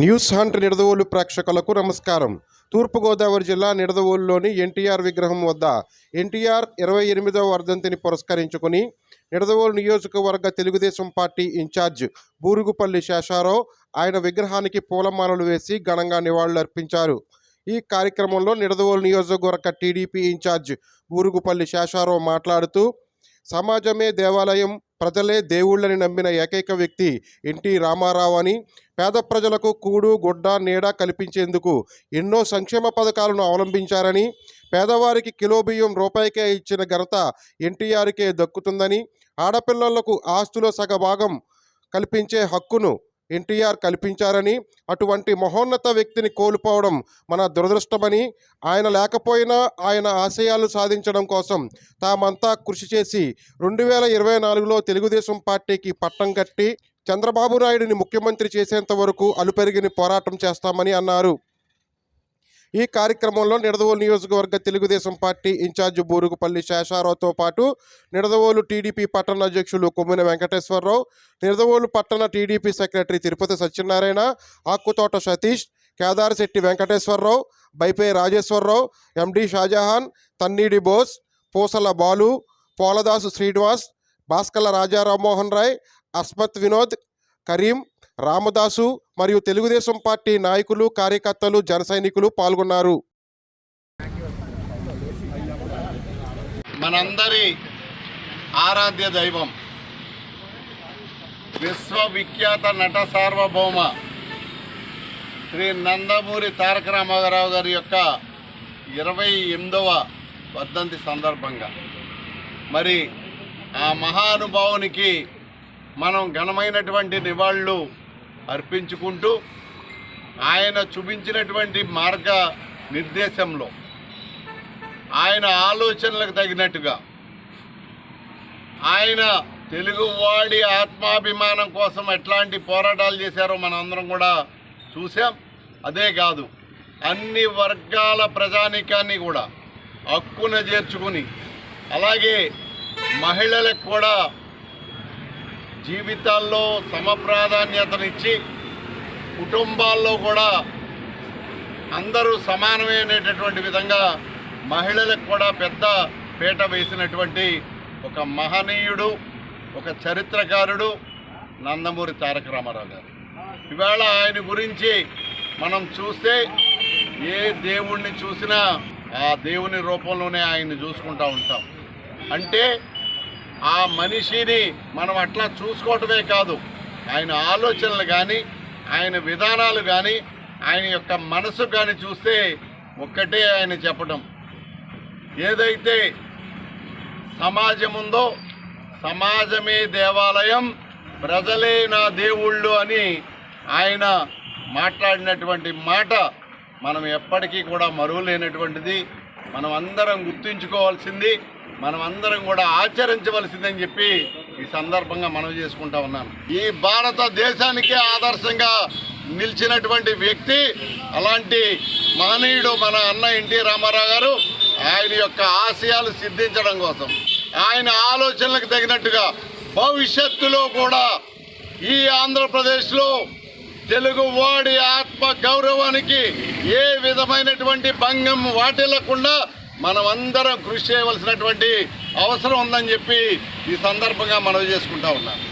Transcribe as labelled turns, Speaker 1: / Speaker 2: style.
Speaker 1: News hunt Nidadavolu ప్రేక్షకులకు నమస్కారం. తూర్పుగోదావరి జిల్లా నిడదవోలులోని ఎన్టీఆర్ విగ్రహం వద్ద ఎన్టీఆర్ ఇరవై ఎనిమిదవ వర్ధంతిని పురస్కరించుకుని నిడదవోలు నియోజకవర్గ తెలుగుదేశం పార్టీ ఇన్ఛార్జ్ బూరుగుపల్లి శేషారావు ఆయన విగ్రహానికి పూలమాలలు వేసి ఘనంగా నివాళులర్పించారు. ఈ కార్యక్రమంలో నిడదవోలు నియోజకవర్గ టీడీపీ ఇన్ఛార్జ్ బూరుగుపల్లి శేషారావు మాట్లాడుతూ సమాజమే దేవాలయం ప్రజలే దేవుళ్ళని నమ్మిన ఏకైక వ్యక్తి ఎన్టీ రామారావు అని పేద ప్రజలకు కూడు గుడ్డ నీడ కల్పించేందుకు ఎన్నో సంక్షేమ పథకాలను అవలంబించారని పేదవారికి కిలో బియ్యం రూపాయికే ఇచ్చిన ఘనత ఎన్టీఆర్కే దక్కుతుందని ఆడపిల్లలకు ఆస్తులో సగభాగం కల్పించే హక్కును ఎన్టీఆర్ కల్పించారని అటువంటి మహోన్నత వ్యక్తిని కోల్పోవడం మన దురదృష్టమని ఆయన లేకపోయినా ఆయన ఆశయాలు సాధించడం కోసం తామంతా కృషి చేసి రెండు వేల ఇరవై నాలుగులో తెలుగుదేశం పార్టీకి పట్టం కట్టి చంద్రబాబు నాయుడిని ముఖ్యమంత్రి చేసేంత వరకు అలుపెరిగిన పోరాటం చేస్తామని అన్నారు. ఈ కార్యక్రమంలో నిడదవోలు నియోజకవర్గ తెలుగుదేశం పార్టీ ఇన్ఛార్జ్ బూరుగుపల్లి శేషారావుతో పాటు నిడదవోలు టీడీపీ పట్టణ అధ్యక్షులు కొమ్మిన వెంకటేశ్వరరావు నిడదవోలు పట్టణ TDP secretary Tirupati Satyanarayana Akuthota Satish Kedarasetti Venkateswararao Baipe Rajeswararao MD Shahjahan Tanneedi Bose Poosala Balu Poladasu Srinivas భాస్కల Raja Rammohan Roy అస్మత్ Vinod Karim Ramadasu మరియు తెలుగుదేశం పార్టీ నాయకులు కార్యకర్తలు జన సైనికులు పాల్గొన్నారు.
Speaker 2: మనందరి ఆరాధ్య దైవం విశ్వవిఖ్యాత నట సార్వభౌమ శ్రీ నందమూరి తారక రామారావు గారి యొక్క ఇరవై ఎనిమిదవ వర్ధంతి సందర్భంగా. మరి ఆ మహానుభావునికి మనం ఘనమైనటువంటి నివాళులు అర్పించుకుంటూ ఆయన చూపించినటువంటి మార్గ నిర్దేశంలో ఆయన ఆలోచనలకు తగినట్టుగా ఆయన తెలుగువాడి ఆత్మాభిమానం కోసం ఎట్లాంటి పోరాటాలు చేశారో మనందరం కూడా చూసాం అదే కాదు అన్ని వర్గాల ప్రజానీకాన్ని కూడా హక్కున చేర్చుకుని అలాగే మహిళలకు కూడా జీవితాల్లో సమప్రాధాన్యతనిచ్చి కుటుంబాల్లో కూడా అందరూ సమానమైనటువంటి విధంగా మహిళలకు కూడా పెద్ద పీట వేసినటువంటి ఒక మహనీయుడు ఒక చరిత్రకారుడు నందమూరి తారక రామారావు గారు. ఇవాళ ఆయన గురించి మనం చూస్తే ఏ దేవుణ్ణి చూసినా ఆ దేవుని రూపంలోనే ఆయన్ని చూసుకుంటూ ఉంటాం. అంటే ఆ మనిషిని మనం అట్లా చూసుకోవటమే కాదు. ఆయన ఆలోచనలు కానీ ఆయన విధానాలు కానీ ఆయన యొక్క మనసు కానీ చూస్తే ఒక్కటే ఆయన చెప్పడం ఏదైతే సమాజం ఉందో సమాజమే దేవాలయం ప్రజలే నా దేవుళ్ళు అని ఆయన మాట్లాడినటువంటి మాట మనం ఎప్పటికీ కూడా మరువలేనటువంటిది. మనం అందరం గుర్తుంచుకోవాల్సింది మనం అందరం కూడా ఆచరించవలసిందని చెప్పి ఈ సందర్భంగా మనవి చేసుకుంటా ఉన్నాను. ఈ భారతదేశానికే ఆదర్శంగా నిలిచినటువంటి వ్యక్తి అలాంటి మహనీయుడు మన అన్న ఎన్టీ రామారావు గారు ఆయన యొక్క ఆశయాలు సిద్ధించడం కోసం ఆయన ఆలోచనలకు తగినట్టుగా భవిష్యత్తులో కూడా ఈ ఆంధ్రప్రదేశ్లో తెలుగు వాడి ఆత్మ గౌరవానికి ఏ విధమైనటువంటి భంగం వాటిల్లకుండా మనమందరం కృషి చేయవలసినటువంటి అవసరం ఉందని చెప్పి ఈ సందర్భంగా మనవి చేసుకుంటా ఉన్నాను